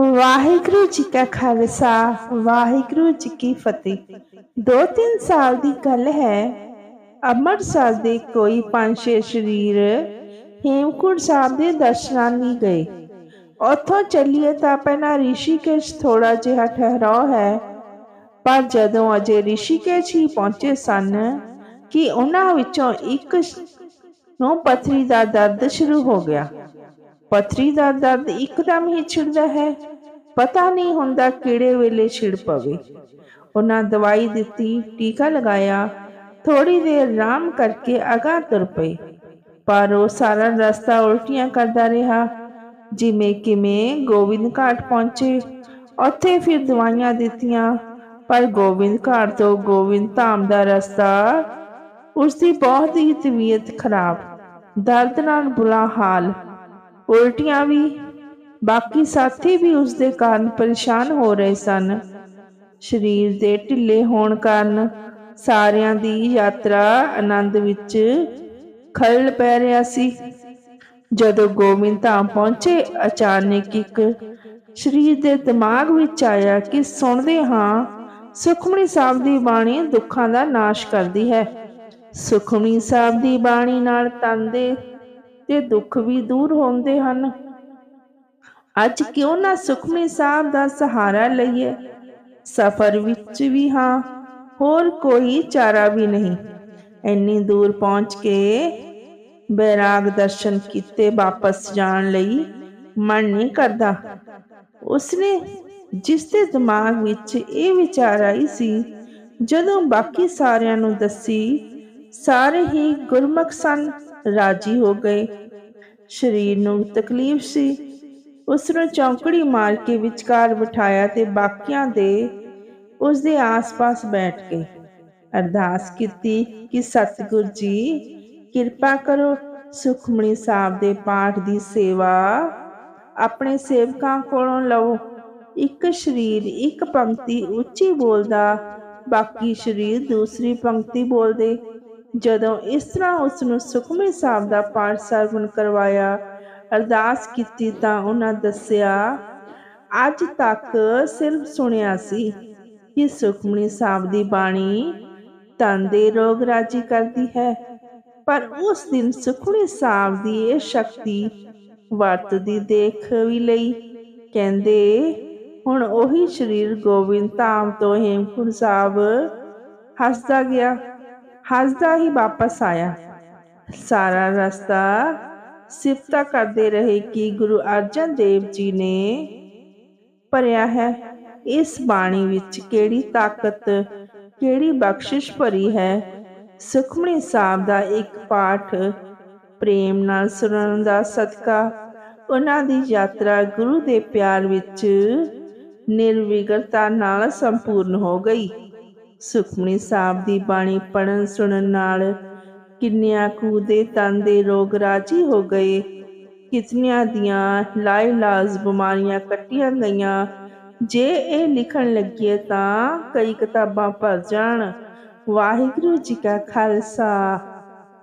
ਵਾਹਿਗੁਰੂ ਜੀ ਕਾ ਖਾਲਸਾ, ਵਾਹਿਗੁਰੂ ਜੀ ਕੀ ਫਤਿਹ। ਦੋ ਤਿੰਨ ਸਾਲ ਦੀ ਗੱਲ ਹੈ। ਅੰਮ੍ਰਿਤਸਰ ਦੇ ਕੋਈ ਪੰਜ ਛੇ ਸ਼ਰੀਰ ਹੇਮਕੁੰਟ ਸਾਹਿਬ ਦੇ ਦਰਸ਼ਨਾਂ ਲਈ ਗਏ। ਉੱਥੋਂ ਚੱਲੀਏ ਤਾਂ ਪਹਿਲਾਂ ਰਿਸ਼ੀਕੇਸ਼ ਥੋੜਾ ਜਿਹਾ ਠਹਿਰਾਓ ਹੈ। ਪਰ ਜਦੋਂ ਅਜੇ ਰਿਸ਼ੀਕੇਸ਼ ਹੀ ਪਹੁੰਚੇ ਸਨ ਕਿ ਉਹਨਾਂ ਵਿੱਚੋਂ ਇੱਕ ਨੂੰ ਪਥਰੀ ਦਾ ਦਰਦ ਸ਼ੁਰੂ ਹੋ ਗਿਆ। ਪਥਰੀ ਦਾ ਦਰਦ ਇੱਕਦਮ ਹੀ ਛਿੜਦਾ ਹੈ। ਪਤਾ ਨਹੀਂ ਹੁੰਦਾ ਕਿਹੜੇ ਵੇਲੇ ਛਿੜ ਪਵੇ। ਉਹਨਾਂ ਦਵਾਈ ਦਿੱਤੀ, ਟੀਕਾ ਲਗਾਇਆ। ਥੋੜੀ ਦੇਰ ਆਰਾਮ ਕਰਕੇ ਅਗਾ ਤੁਰ ਪਏ। ਪਰ ਉਹ ਸਾਰਾ ਰਸਤਾ ਉਲਟੀਆਂ ਕਰਦਾ ਰਿਹਾ। ਜਿਵੇਂ ਕਿਵੇਂ ਗੋਬਿੰਦ ਘਾਟ ਪਹੁੰਚੇ। ਉੱਥੇ ਫਿਰ ਦਵਾਈਆਂ ਦਿੱਤੀਆਂ। ਪਰ ਗੋਬਿੰਦ ਘਾਟ ਤੋਂ ਗੋਬਿੰਦ ਧਾਮ ਦਾ ਰਸਤਾ ਉਸ ਦੀ ਬਹੁਤ ਹੀ ਤਬੀਅਤ ਖਰਾਬ। ਦਰਦ ਨਾਲ ਬੁਰਾ ਹਾਲ। ਉਲਟੀਆਂ ਵੀ ਬਾਕੀ ਸਾਥੀ ਵੀ ਉਸ ਦੇ ਕਾਰਨ ਪਰੇਸ਼ਾਨ ਹੋ ਰਹੇ ਸਨ। ਸਰੀਰ ਦੇ ਢਿੱਲੇ ਹੋਣ ਕਾਰਨ ਸਾਰਿਆਂ ਦੀ ਯਾਤਰਾ ਆਨੰਦ ਵਿੱਚ ਖਲਲ ਪੈ ਰਿਹਾ ਸੀ। ਜਦੋਂ ਗੋਬਿੰਦ ਧਾਮ ਪਹੁੰਚੇ, ਅਚਾਨਕ ਇੱਕ ਸਰੀਰ ਦੇ ਦਿਮਾਗ ਵਿੱਚ ਆਇਆ ਕਿ ਸੁਣਦੇ ਹਾਂ ਸੁਖਮਣੀ ਸਾਹਿਬ ਦੀ ਬਾਣੀ ਦੁੱਖਾਂ ਦਾ ਨਾਸ਼ ਕਰਦੀ ਹੈ। ਸੁਖਮਣੀ ਸਾਹਿਬ ਦੀ ਬਾਣੀ ਨਾਲ ਤਨ ਦੇ ਤੇ ਦੁੱਖ ਵੀ ਦੂਰ ਹੁੰਦੇ ਹਨ। ਅੱਜ ਕਿਉਂ ਨਾ ਸੁਖਮਨੀ ਸਾਹਿਬ ਦਾ ਸਹਾਰਾ ਲਈਏ? ਸਫ਼ਰ ਵਿੱਚ ਵੀ ਹਾਂ, ਹੋਰ ਕੋਈ ਚਾਰਾ ਵੀ ਨਹੀਂ। ਇੰਨੀ ਦੂਰ ਪਹੁੰਚ ਕੇ ਬੈਰਾਗ ਦਰਸ਼ਨ ਕੀਤੇ ਵਾਪਸ ਜਾਣ ਲਈ ਮਨ ਨਹੀਂ ਕਰਦਾ। ਉਸਨੇ ਜਿਸ ਦੇ ਦਿਮਾਗ ਵਿੱਚ ਇਹ ਵਿਚਾਰ ਆਈ ਸੀ, ਜਦੋਂ ਬਾਕੀ ਸਾਰਿਆਂ ਨੂੰ ਦੱਸੀ, ਸਾਰੇ ਹੀ ਗੁਰਮੁਖ ਸਨ, ਰਾਜੀ ਹੋ ਗਏ। ਸਰੀਰ ਨੂੰ ਤਕਲੀਫ ਸੀ। ਉਸ ਨੂੰ ਚੌਂਕੜੀ ਮਾਰ ਕੇ ਵਿਚਕਾਰ ਬਿਠਾਇਆ ਤੇ ਬਾਕੀਆਂ ਦੇ ਉਸ ਦੇ ਆਸ-ਪਾਸ ਬੈਠ ਕੇ ਅਰਦਾਸ ਕੀਤੀ ਕਿ, ਸਤਿਗੁਰ ਜੀ, ਕਿਰਪਾ ਕਰੋ ਸੁਖਮਣੀ ਸਾਹਿਬ ਦੇ ਪਾਠ ਦੀ ਸੇਵਾ ਆਪਣੇ ਸੇਵਕਾਂ ਕੋਲੋਂ ਲਓ ਇੱਕ ਸ਼ਰੀਰ, ਇੱਕ ਪੰਕਤੀ ਉੱਚੀ ਬੋਲਦਾ, ਬਾਕੀ ਸ਼ਰੀਰ ਦੂਸਰੀ ਪੰਕਤੀ ਬੋਲਦੇ। ਜਦੋਂ ਇਸ ਤਰ੍ਹਾਂ ਉਸ ਨੂੰ ਸੁਖਮਨੀ ਸਾਹਿਬ ਦਾ ਪਾਠ ਸਰਵਣ ਕਰਵਾਇਆ ਅਰਦਾਸ ਕੀਤੀ ਤਾਂ ਉਹਨਾਂ ਦੱਸਿਆ, ਅੱਜ ਤੱਕ ਸਿਰਫ ਸੁਣਿਆ ਸੀ ਕਿ ਸੁਖਮਨੀ ਸਾਹਿਬ ਦੀ ਬਾਣੀ ਤਨ ਦੇ ਰੋਗ ਰਾਜੀ ਕਰਦੀ ਹੈ, ਪਰ ਉਸ ਦਿਨ ਸੁਖਮਨੀ ਸਾਹਿਬ ਦੀ ਇਹ ਸ਼ਕਤੀ ਵਰਤਦੀ ਦੇਖ ਵੀ ਲਈ। ਕਹਿੰਦੇ, ਹੁਣ ਉਹੀ ਸਰੀਰ ਗੋਬਿੰਦ ਧਾਮ ਤੋਂ ਹੇਮਕੁੰਟ ਸਾਹਿਬ ਹੱਸਦਾ ਗਿਆ, ਹੱਸਦਾ ਹੀ ਵਾਪਸ ਆਇਆ। ਸਾਰਾ ਰਸਤਾ ਸਿਫਤਾ ਕਰਦੇ ਰਹੇ ਕਿ ਗੁਰੂ ਅਰਜਨ ਦੇਵ ਜੀ ਨੇ ਭਰਿਆ ਹੈ। ਇਸ ਬਾਣੀ ਵਿੱਚ ਕਿਹੜੀ ਤਾਕਤ, ਕਿਹੜੀ ਬਖਸ਼ਿਸ਼ ਭਰੀ ਹੈ? ਸੁਖਮਣੀ ਸਾਹਿਬ ਦਾ ਇੱਕ ਪਾਠ ਪ੍ਰੇਮ ਨਾਲ ਸੁਣਨ ਦਾ ਸਦਕਾ। ਉਹਨਾਂ ਦੀ ਯਾਤਰਾ ਗੁਰੂ ਦੇ ਪਿਆਰ ਵਿੱਚ ਨਿਰਵਿਘਨਤਾ ਨਾਲ ਸੰਪੂਰਨ ਹੋ ਗਈ। ਸੁਖਮਨੀ ਸਾਹਿਬ ਦੀ ਬਾਣੀ ਪੜਨ ਸੁਣਨ ਨਾਲ ਕਿੰਨਿਆਂ ਕੁ ਦੇ ਤਨ ਦੇ ਰੋਗ ਰਾਜੀ ਹੋ ਗਏ। ਕਿਤਨੀਆਂ ਦੀਆਂ ਲਾਇਲਾਜ ਬਿਮਾਰੀਆਂ ਕੱਟੀਆਂ ਗਈਆਂ। ਜੇ ਇਹ ਲਿਖਣ ਲੱਗੀਏ ਤਾਂ ਕਈ ਕਿਤਾਬਾਂ ਭਰ ਜਾਣ। ਵਾਹਿਗੁਰੂ ਜੀ ਕਾ ਖਾਲਸਾ।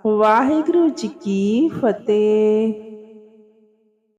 ਵਾਹਿਗੁਰੂ ਜੀ ਕੀ ਫਤਿਹ।